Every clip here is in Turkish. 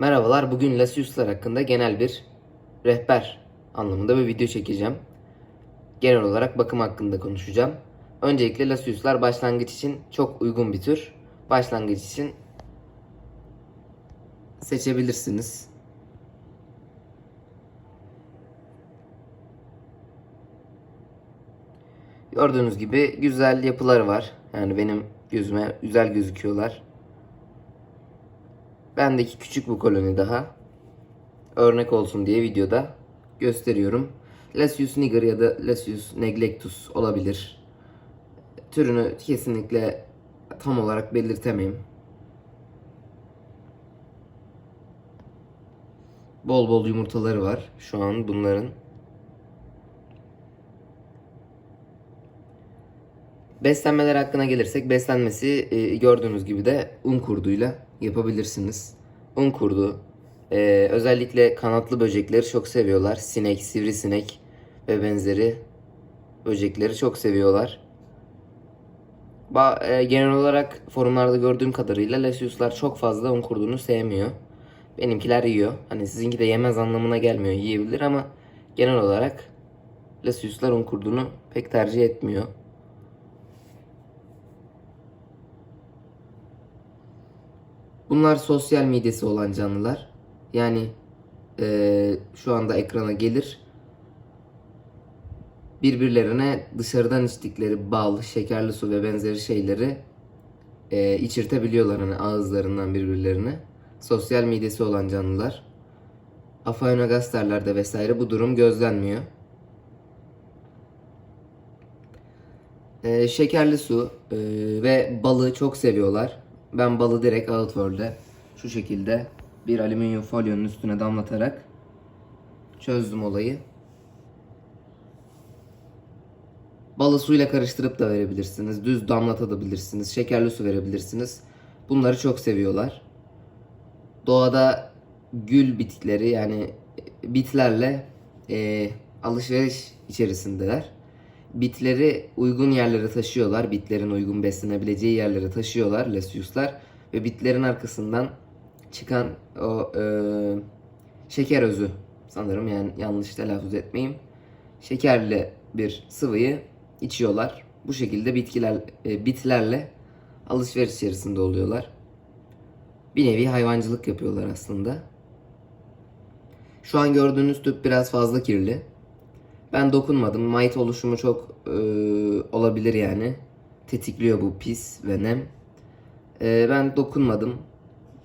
Merhabalar, bugün Lasius'lar hakkında genel bir rehber anlamında bir video çekeceğim. Genel olarak bakım hakkında konuşacağım. Öncelikle Lasius'lar başlangıç için çok uygun bir tür. Başlangıç için seçebilirsiniz. Gördüğünüz gibi güzel yapıları var. Yani benim gözüme güzel gözüküyorlar. Bendeki küçük bir koloni daha. Örnek olsun diye videoda gösteriyorum. Lasius niger ya da Lasius neglectus olabilir. Türünü kesinlikle tam olarak belirtemeyim. Bol bol yumurtaları var şu an bunların. Beslenmeler hakkına gelirsek beslenmesi e, gördüğünüz gibi de un kurduyla yapabilirsiniz. Un kurdu e, özellikle kanatlı böcekleri çok seviyorlar. Sinek, sivrisinek ve benzeri böcekleri çok seviyorlar. Ba, e, genel olarak forumlarda gördüğüm kadarıyla Lasius'lar çok fazla un kurduğunu sevmiyor. Benimkiler yiyor. Hani sizinki de yemez anlamına gelmiyor. Yiyebilir ama genel olarak Lasius'lar un kurduğunu pek tercih etmiyor. Bunlar sosyal midesi olan canlılar. Yani eee, şu anda ekrana gelir. Birbirlerine dışarıdan içtikleri bal, şekerli su ve benzeri şeyleri eee, içirtebiliyorlar hani ağızlarından birbirlerine. Sosyal midesi olan canlılar. Afaynagasterlerde vesaire bu durum gözlenmiyor. Eee, şekerli su eee, ve balı çok seviyorlar. Ben balı direkt Outworld'e şu şekilde bir alüminyum folyonun üstüne damlatarak çözdüm olayı. Balı suyla karıştırıp da verebilirsiniz. Düz damlatabilirsiniz. Şekerli su verebilirsiniz. Bunları çok seviyorlar. Doğada gül bitkileri yani bitlerle e, alışveriş içerisindeler. Bitleri uygun yerlere taşıyorlar. Bitlerin uygun beslenebileceği yerlere taşıyorlar Lasius'lar. Ve bitlerin arkasından çıkan o e, şeker özü sanırım yani yanlış telaffuz etmeyeyim. Şekerli bir sıvıyı içiyorlar. Bu şekilde bitkiler e, bitlerle alışveriş içerisinde oluyorlar. Bir nevi hayvancılık yapıyorlar aslında. Şu an gördüğünüz tüp biraz fazla kirli. Ben dokunmadım. Mite oluşumu çok e, olabilir yani. Tetikliyor bu pis ve nem. E, ben dokunmadım.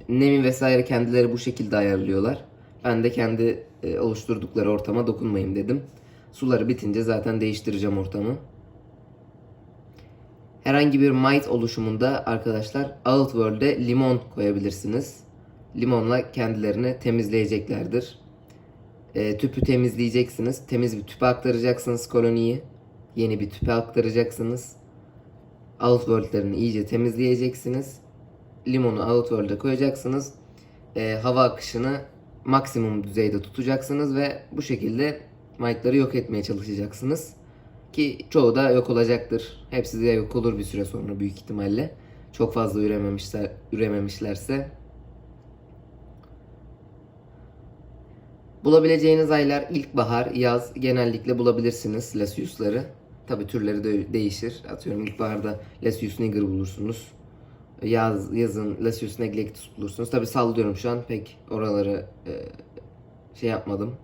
Nemi vesaire kendileri bu şekilde ayarlıyorlar. Ben de kendi e, oluşturdukları ortama dokunmayayım dedim. Suları bitince zaten değiştireceğim ortamı. Herhangi bir mite oluşumunda arkadaşlar Outworld'e limon koyabilirsiniz. Limonla kendilerini temizleyeceklerdir. E, tüpü temizleyeceksiniz. Temiz bir tüpe aktaracaksınız koloniyi. Yeni bir tüpe aktaracaksınız. Outworld'lerini iyice temizleyeceksiniz. Limonu Outworld'e koyacaksınız. E, hava akışını maksimum düzeyde tutacaksınız ve bu şekilde mite'ları yok etmeye çalışacaksınız. Ki çoğu da yok olacaktır. Hepsi de yok olur bir süre sonra büyük ihtimalle. Çok fazla ürememişler, ürememişlerse Bulabileceğiniz aylar ilkbahar, yaz genellikle bulabilirsiniz Lasius'ları. Tabi türleri de değişir. Atıyorum ilkbaharda Lasius niger bulursunuz. Yaz, yazın Lasius neglectus bulursunuz. Tabi sallıyorum şu an pek oraları e, şey yapmadım.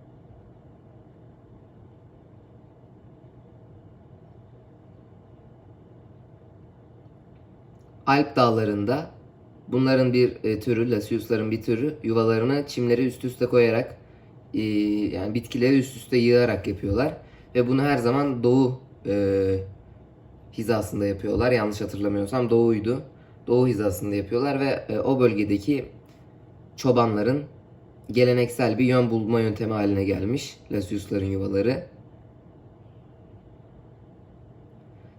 Alp dağlarında bunların bir e, türü, Lasius'ların bir türü yuvalarını çimleri üst üste koyarak e, yani bitkileri üst üste yığarak yapıyorlar. Ve bunu her zaman doğu e, hizasında yapıyorlar. Yanlış hatırlamıyorsam doğuydu. Doğu hizasında yapıyorlar ve e, o bölgedeki çobanların geleneksel bir yön bulma yöntemi haline gelmiş Lasius'ların yuvaları.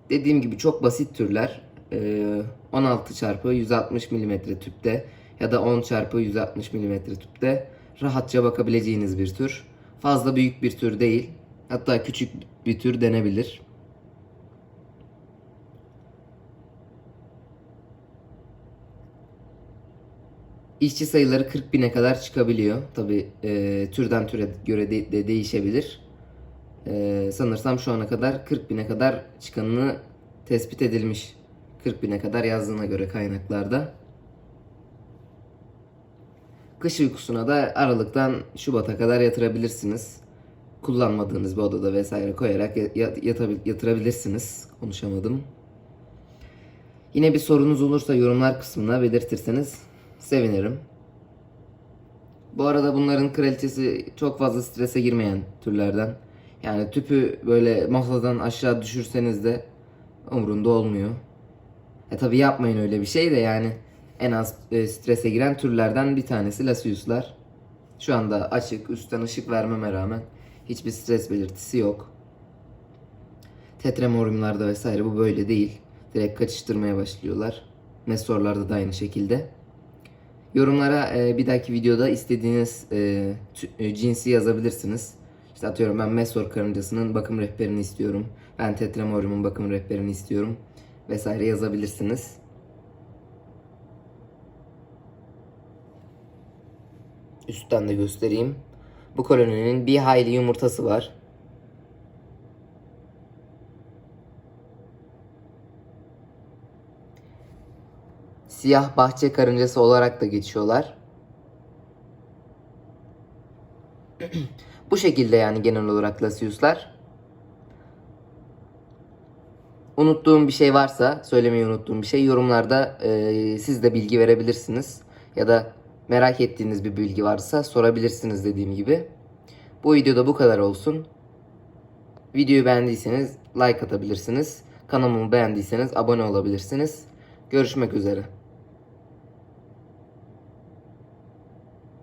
Dediğim gibi çok basit türler. Ee, 16 çarpı 160 mm tüpte ya da 10 çarpı 160 mm tüpte rahatça bakabileceğiniz bir tür. Fazla büyük bir tür değil. Hatta küçük bir tür denebilir. İşçi sayıları 40 bine kadar çıkabiliyor. Tabi türden türe göre de, de değişebilir. E, sanırsam şu ana kadar 40 bine kadar çıkanını tespit edilmiş. 40 bine kadar yazdığına göre kaynaklarda. Kış uykusuna da Aralık'tan Şubat'a kadar yatırabilirsiniz. Kullanmadığınız bir odada vesaire koyarak yatırabilirsiniz. Konuşamadım. Yine bir sorunuz olursa yorumlar kısmına belirtirseniz sevinirim. Bu arada bunların kraliçesi çok fazla strese girmeyen türlerden. Yani tüpü böyle masadan aşağı düşürseniz de umurunda olmuyor. E tabi yapmayın öyle bir şey de yani en az e, strese giren türlerden bir tanesi Lasius'lar. Şu anda açık, üstten ışık vermeme rağmen hiçbir stres belirtisi yok. Tetremoriumlarda vesaire bu böyle değil. Direkt kaçıştırmaya başlıyorlar. Mesorlarda da aynı şekilde. Yorumlara e, bir dahaki videoda istediğiniz e, e, cinsi yazabilirsiniz. İşte atıyorum ben Mesor karıncasının bakım rehberini istiyorum. Ben Tetremorium'un bakım rehberini istiyorum. Vesaire yazabilirsiniz. Üstten de göstereyim. Bu koloninin bir hayli yumurtası var. Siyah bahçe karıncası olarak da geçiyorlar. Bu şekilde yani genel olarak Lasius'lar. Unuttuğum bir şey varsa, söylemeyi unuttuğum bir şey yorumlarda e, siz de bilgi verebilirsiniz. Ya da merak ettiğiniz bir bilgi varsa sorabilirsiniz dediğim gibi. Bu videoda bu kadar olsun. Videoyu beğendiyseniz like atabilirsiniz. Kanalımı beğendiyseniz abone olabilirsiniz. Görüşmek üzere.